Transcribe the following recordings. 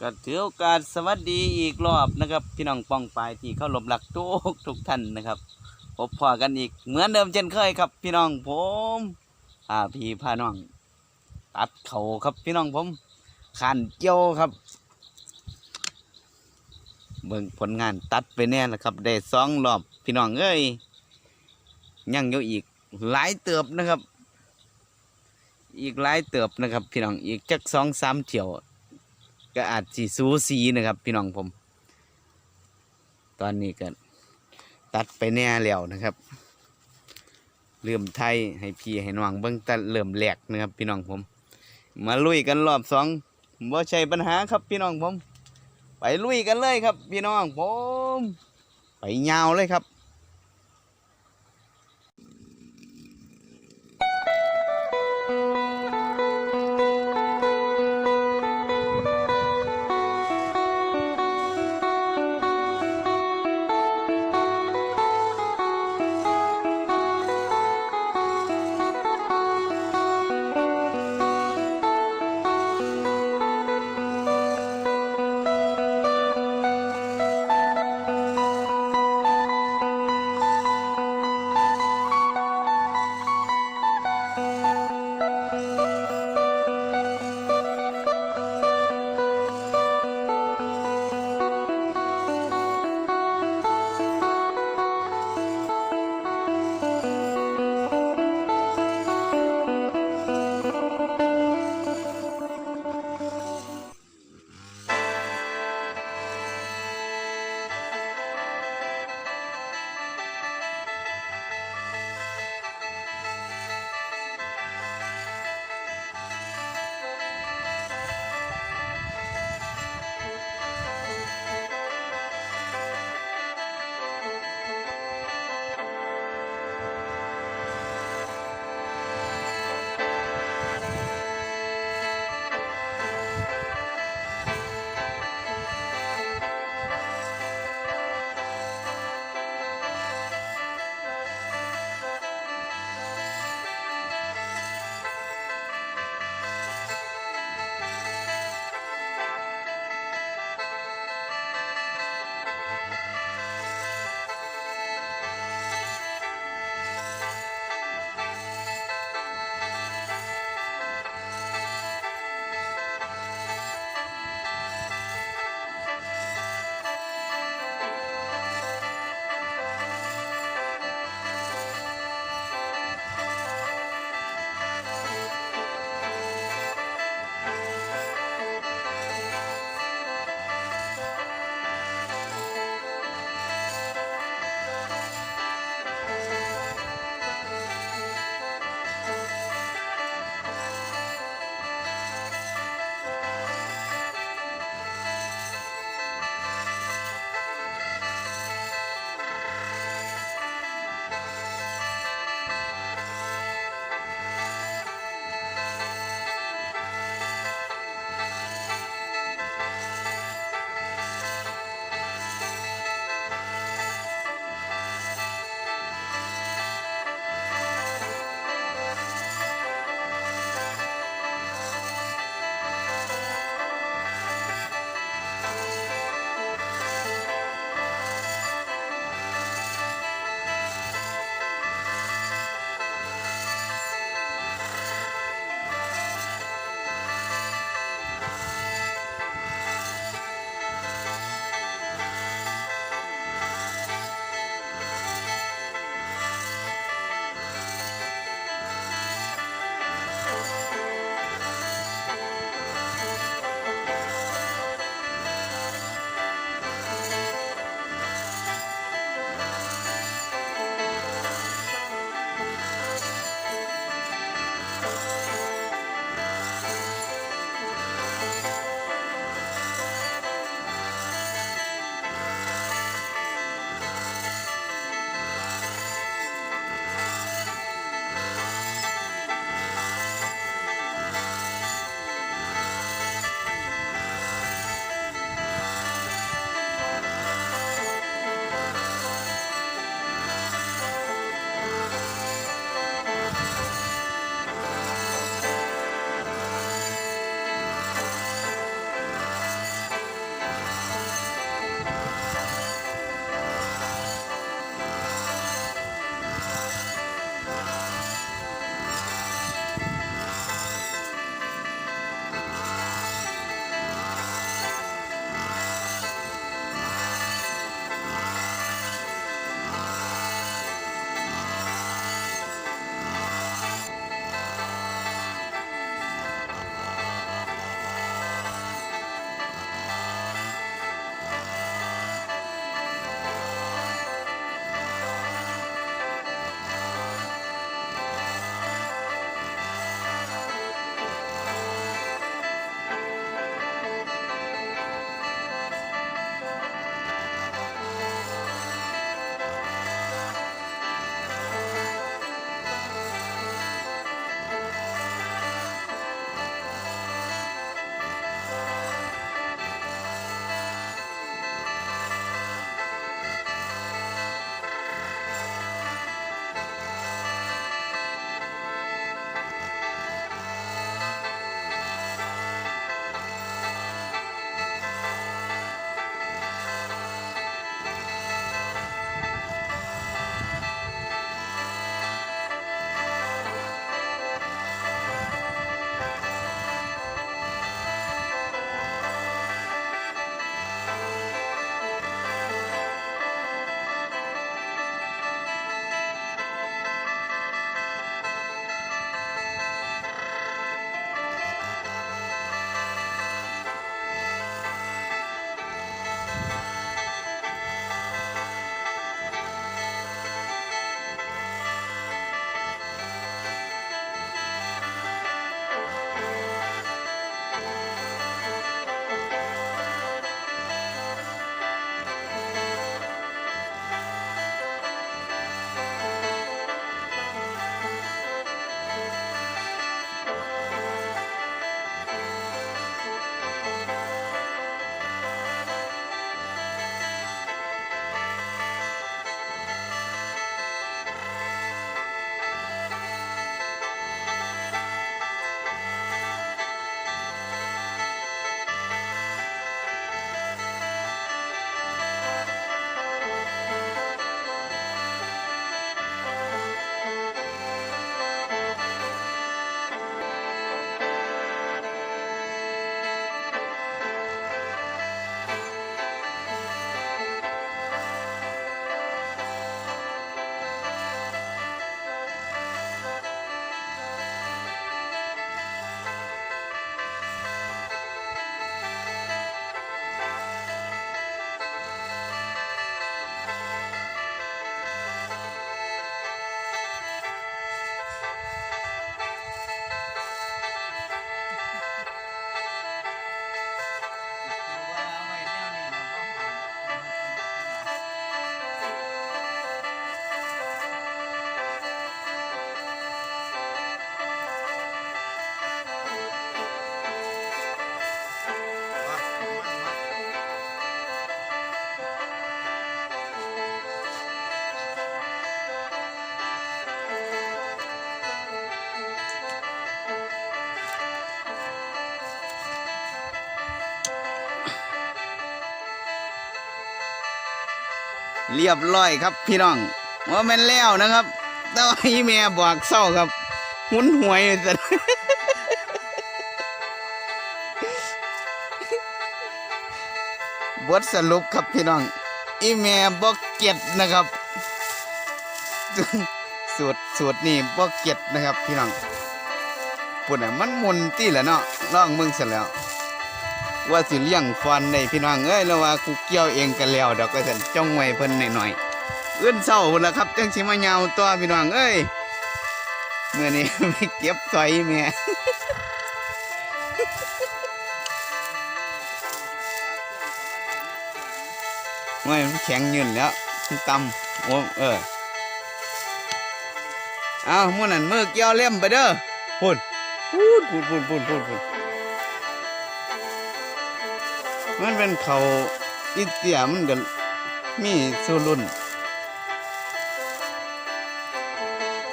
ก็ถือโอกาสสวัสดีอีกรอบนะครับ พี่น้องป้องปายที่เข้ารบหลักทุกทุกท่านนะครับพบพอกันอีกเหมือนเดิมเช่นเคยครับ พี่น้องผมอ่าพี่พาน้องตัดเขาครับพี่น้องผมขันเจียวครับ เบิ่งผลงานตัดไปแน่แล้วครับ ได้สองรอบพี่น้องเอ้ยยังอยู่อีกหลายเติบนะครับ อีกหลายเติบนะครับ พี่น้องอีกจักสองสามเที่ยว ก็อาจสิสูสีนะครับ พี่น้องผม ตอนนี้ก็ตัดไปแน่แล้วนะครับเริ่มไทยให้พี่ให้น้องเบิ่งตัดเริ่มแหลกนะครับ พี่น้องผม มาลุยกันรอบสองบ่าใช่ปัญหาครับพี่น้องผม ไปลุยกันเลยครับ พี่น้องผม ไปยาวเลยครับ Bye. เรียบร้อยครับพี่น้องว่าแม่นแล้วนะครับแต่ว่าอีเมียบอกเศร้าครับหุนหวยแต่บทสรุปครับพี่น้อง อีเมียบอกเก็ตนะครับสูตรสูตรนี่บอกเก็ตนะครับ พี่น้องปุ่นอะมันมุนตีแหละเนาะลองมึงเสร็จแล้ว ว่าสิเลี้ยงฟันได้พี่น้องเอ้ยแล้วว่ากูเกี่ยวเองกันแล้วดอกก็สันจ้องไว้เพิ่นหน่อยๆเอื้อนเศร้าพุ่นละครับจังสิมายาวตัวพี่น้องเอ้ยเมื่อนี้ไปเก็บซอยแม่ไม่แข็งยืนแล้วมันตำโอ้เออเอามื่อนั้นมือเกี่ยวเล่มไปเด้อพูดพูดพูดพูดพูดพูด มันเป็นเขาอิเตียมันก็มีสู้รุ่น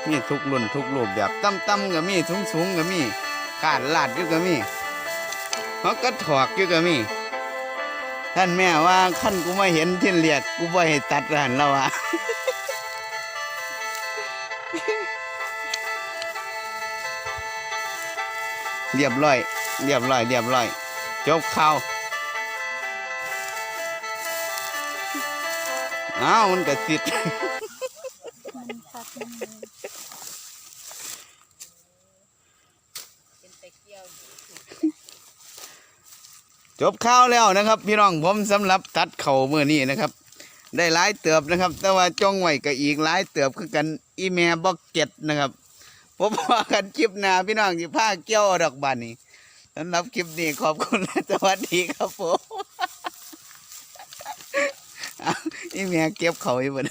มีทุกรุ่นทุกรูปแบบต่ำๆก็มีสูงสูงๆก็มีขาดลาดอยู่ก็มีเขาก็ถอกอยู่ก็มี ท่านแม่ว่าขั้นกูไมาเห็นที่เรียกกูบ่ให้ตัดหันแล้วอะเรียบร้อย เรียบร้อย เรียบร้อย จบข่าว อ้าวมันก็ติดจบข่าวแล้วนะครับ พี่น้องผมสำหรับตัดเข่าเมื่อนี้นะครับ ได้หลายเติบนะครับ แต่ว่าจ้องไว้ก็อีกหลายเติบคือกันอีเมลบอกเก็ตนะครับผมว่ากันคลิปหน้าพี่น้องที่ผ้าเกี้ยวดอกบานนี้สำหรับคลิปนี้ขอบคุณและสวัสดีครับผม เอาอีเมลเก็บเขาอีกบน